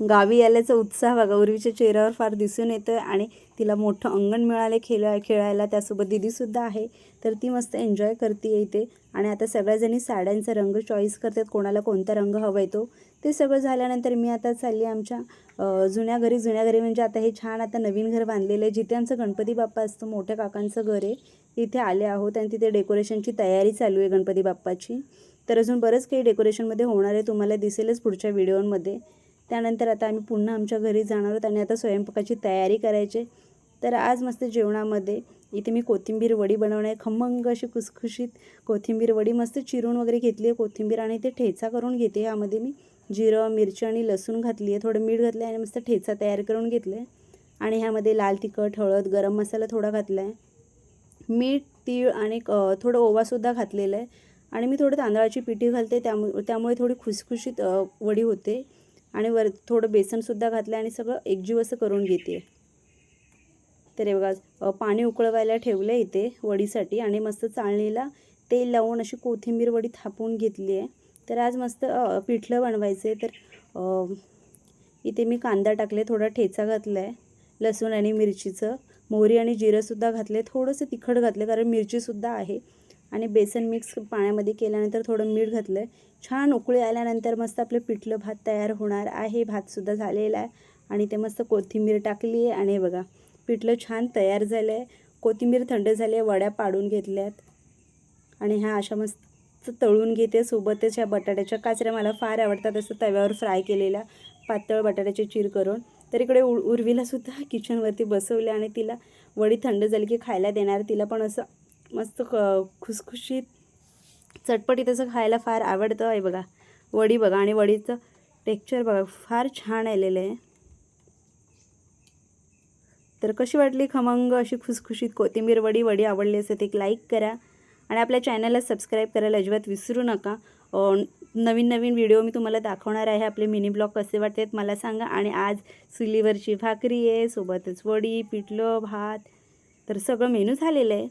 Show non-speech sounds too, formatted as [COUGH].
गावी आल्याचा उत्साह गौरीच्या चेहऱ्यावर फार दिसून येतो आहे आणि तिला मोठं अंगण मिळाले खेळा खेळायला. त्यासोबत दिदीसुद्धा आहे. तर ती मस्त एन्जॉय करते इथे. आणि आता सगळ्याजणी साड्यांचा रंग चॉईस करतात. कोणाला कोणता रंग हवा आहे तो. ते सगळं झाल्यानंतर मी आता चालली आमच्या जुन्या घरी. जुन्या घरी म्हणजे आता हे छान आता नवीन घर बांधलेलं आहे. जिथे आमचं गणपती बाप्पा असतो मोठ्या काकांचं घर आहे. तिथे आले आहोत आणि तिथे डेकोरेशनची तयारी चालू आहे गणपती बाप्पाची. तर अजून बरंच काही डेकोरेशनमध्ये होणार आहे. तुम्हाला दिसेलच पुढच्या व्हिडिओमध्ये त्यानंतर आता आम्ही पुन्हा आमच्या घरी जाणार आहोत आणि आता स्वयंपाकाची तयारी करायची तर आज मस्त जेवणामध्ये इथे मी कोथिंबीर वडी बनवणे आहे. खमंग अशी खुसखुशीत कोथिंबीर वडी मस्त चिरून वगैरे घेतली आहे कोथिंबीर आणि ते ठेचा करून घेते. यामध्ये मी जिरं मिरची आणि लसूण घातली आहे. थोडं मीठ घातलं आहे आणि मस्त ठेचा तयार करून घेतलं आहे. आणि ह्यामध्ये लाल तिखट हळद गरम मसाला थोडा घातला आहे. मीठ तीळ आणि थोडं ओवासुद्धा घातलेलं आहे. आणि मी थोडं तांदळाची पिठी घालते. त्यामुळे त्यामुळे थोडी खुसखुशीत वडी होते. आणि वर थोडं बेसनसुद्धा घातलं आणि सगळं एकजीव असं करून घेते. तर हे बघा पाणी उकळवायला ठेवलं आहे इथे वडीसाठी आणि मस्त चाळणीला तेल लावून अशी कोथिंबीर वडी थापून घेतली आहे. तर आज मस्त पिठलं बनवायचं आहे तर इथे मी कांदा टाकले थोडा ठेचा घातला आहे लसूण आणि मिरचीचं. मोहरी आणि जिरंसुद्धा घातले थोडंसं तिखट घातलं कारण मिरचीसुद्धा आहे. आणि बेसन मिक्स पाण्यामध्ये केल्यानंतर थोडं मीठ घातलं आहे छान उकळी आल्यानंतर मस्त आपलं पिठलं भात तयार होणार आहे. भातसुद्धा झालेला आहे. आणि ते मस्त कोथिंबीर टाकली आहे. आणि बघा पिठलं छान तयार झालं आहे कोथिंबीर थंड झाली आहे वड्या पाडून घेतल्यात. आणि ह्या अशा मस्त तळून घेते. सोबतच ह्या बटाट्याच्या काचऱ्या मला फार आवडतात असं तव्यावर फ्राय केलेल्या पातळ बटाट्याचे चीर करून. तर इकडे उर्वीलासुद्धा [LAUGHS] किचनवरती बसवले आणि तिला वडी थंड झाली की खायला देणार. तिला पण असं मस्त क खुसखुशीत चटपटीत असं खायला फार आवडतं. आहे बघा वडी बघा आणि वडीचं टेक्चर बघा फार छान आलेलं आहे. तर कशी वाटली खमंग अशी खुसखुशीत कोथिंबीर वडी? वडी आवडली असेल एक लाईक करा. आणि आपल्या चॅनलला सबस्क्राईब करायला अजिबात विसरू नका. नवीन नवीन व्हिडिओ मी तुम्हाला दाखवणार आहे. आपले मिनी ब्लॉग कसे वाटतात मला सांगा. आणि आज चुलीवरची भाकरी आहे सोबतच वडी पिठलं भात. तर सगळं मेनू झालेलं आहे.